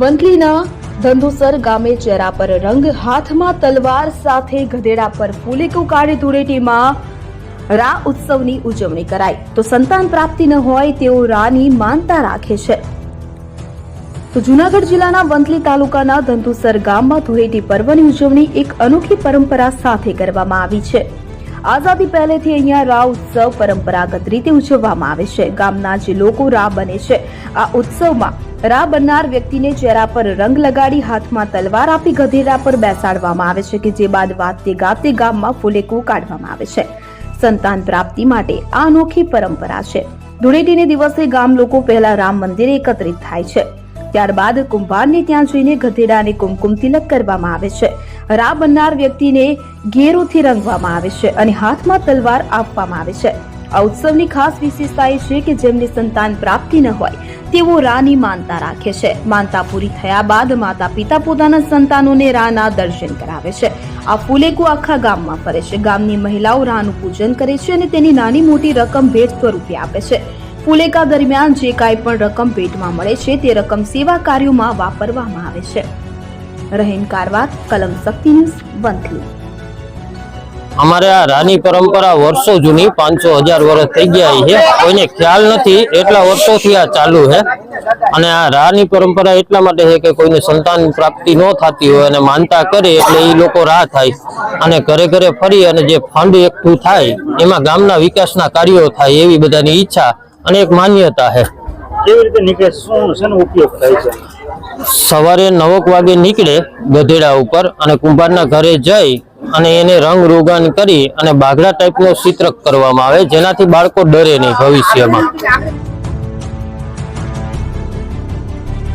વંથલીના ધંધુસર ગામે ચહેરા પર રંગ હાથમાં તલવાર સાથે ગધેડા પર ફૂલેકું કાઢી ધૂળેટીમાં રા ઉત્સવની ઉજવણી કરાઈ. તો સંતાન પ્રાપ્તિ ન હોય તેઓ રાની માનતા રાખે છે. તો જુનાગઢ જિલ્લાના વંથલી તાલુકાના ધંધુસર ગામમાં ધૂળેટી પર્વની ઉજવણી એક અનોખી પરંપરા સાથે કરવામાં આવી છે. આઝાદી પહેલેથી અહીંયા રા ઉત્સવ પરંપરાગત રીતે ઉજવવામાં આવે છે. ગામના જે લોકો રા બને છે, આ ઉત્સવમાં રા બનનાર વ્યક્તિને ચહેરા પર રંગ લગાડી હાથમાં તલવાર આપી ગધેડા પર બેસાડવામાં આવે છે કે જે બાદ વાતે ગાતે ગામમાં ફુલેકું કાઢવામાં આવે છે. સંતાન પ્રાપ્તિ માટે આ અનોખી પરંપરા છે. ધૂળેટીને દિવસે ગામ લોકો પહેલા રામ મંદિરે એકત્રિત થાય છે. ત્યારબાદ કુંભારને ત્યાં જઈને ગધેડાને કુમકુમ તિલક કરવામાં આવે છે. રા બનનાર વ્યક્તિને ઘેરોથી રંગવામાં આવે છે અને હાથમાં તલવાર આપવામાં આવે છે. આ ઉત્સવની ખાસ વિશેષતા એ છે કે જેમને સંતાન પ્રાપ્તિ ન હોય, તેઓ રાની માનતા રાખે છે. માનતા પૂરી થયા બાદ માતા પિતા પોતાના સંતાનોને રાના દર્શન કરાવે છે. આ ફૂલેકું આખા ગામમાં ફરે છે. ગામની મહિલાઓ રાનું પૂજન કરે છે અને તેની નાની મોટી રકમ ભેટ સ્વરૂપે આપે છે. ફૂલેકા દરમિયાન જે કાંઈ પણ રકમ ભેટમાં મળે છે, તે રકમ સેવા કાર્યોમાં વાપરવામાં આવે છે. રહેન કારવાર કલમ શક્તિ ન્યૂઝ વંથલી. અમારે આ રાની પરંપરા વર્ષો જૂની પાંચસો હજાર વર્ષ થઈ ગયા છે. કોઈને ખ્યાલ નથી એટલા વર્ષોથી આ ચાલુ છે. અને આ રાની પરંપરા એટલા માટે છે કે કોઈને સંતાન પ્રાપ્તિ ન થતી હોય અને માનતા કરે એટલે એ લોકો રાહ થાય. અને ઘરે ઘરે ફરી અને જે ફંડ એકઠું થાય એમાં ગામના વિકાસના કાર્યો થાય એવી બધાની ઈચ્છા અને એક માન્યતા છે. કેવી રીતે નીકળે શું શેનો ઉપયોગ થાય છે? સવારે નવક વાગે નીકળે ગધેડા ઉપર અને કુંભારના ઘરે જઈ અને એને રંગ રોગાન કરી અને બાઘડા ટાઈપનો ચિત્ર કરવામાં આવે, જેનાથી બાળકો ડરે નહીં ભવિષ્યમાં.